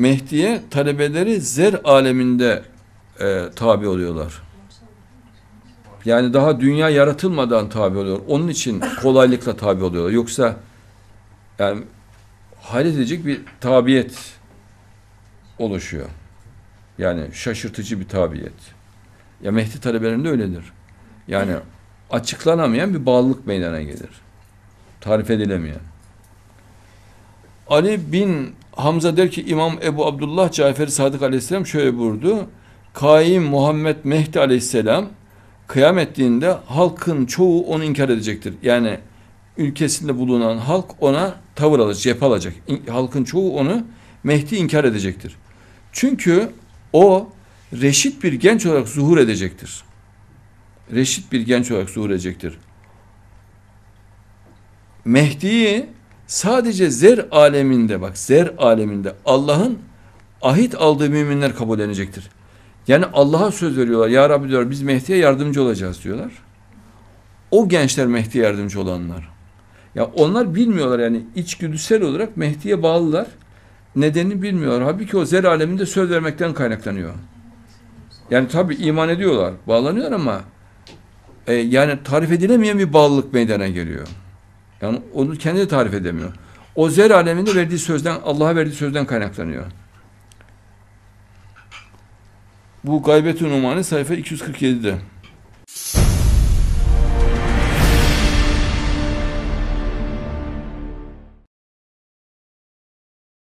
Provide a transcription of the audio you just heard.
Mehdi'ye talebeleri zer aleminde e, tabi oluyorlar. Yani daha dünya yaratılmadan tabi oluyor. Onun için kolaylıkla tabi oluyorlar. Yoksa yani hayret edecek bir tabiyet oluşuyor. Yani şaşırtıcı bir tabiyet. Ya Mehdi talebelerinde öyledir. Yani açıklanamayan bir bağlılık meydana gelir. Tarif edilemeyen. Ali bin Hamza der ki İmam Ebu Abdullah Cafer Sadık Aleyhisselam şöyle buyurdu. Kaim Muhammed Mehdi Aleyhisselam kıyamet ettiğinde halkın çoğu onu inkar edecektir. Yani ülkesinde bulunan halk ona tavır alacak, cephe alacak. Halkın çoğu onu Mehdi inkar edecektir. Çünkü o reşit bir genç olarak zuhur edecektir. Reşit bir genç olarak zuhur edecektir. Mehdi'yi sadece zer aleminde bak zer aleminde Allah'ın ahit aldığı müminler kabullenecektir. Yani Allah'a söz veriyorlar. Ya Rabbi diyorlar biz Mehdi'ye yardımcı olacağız diyorlar. O gençler Mehdi'ye yardımcı olanlar. Ya onlar bilmiyorlar yani içgüdüsel olarak Mehdi'ye bağlılar. Nedenini bilmiyorlar. Halbuki o zer aleminde söz vermekten kaynaklanıyor. Yani tabi iman ediyorlar, bağlanıyorlar ama e, yani tarif edilemeyen bir bağlılık meydana geliyor. Yani onu kendi de tarif edemiyor. O zer aleminde verdiği sözden, Allah'a verdiği sözden kaynaklanıyor. Bu Gaybetün Umani sayfa 247'de.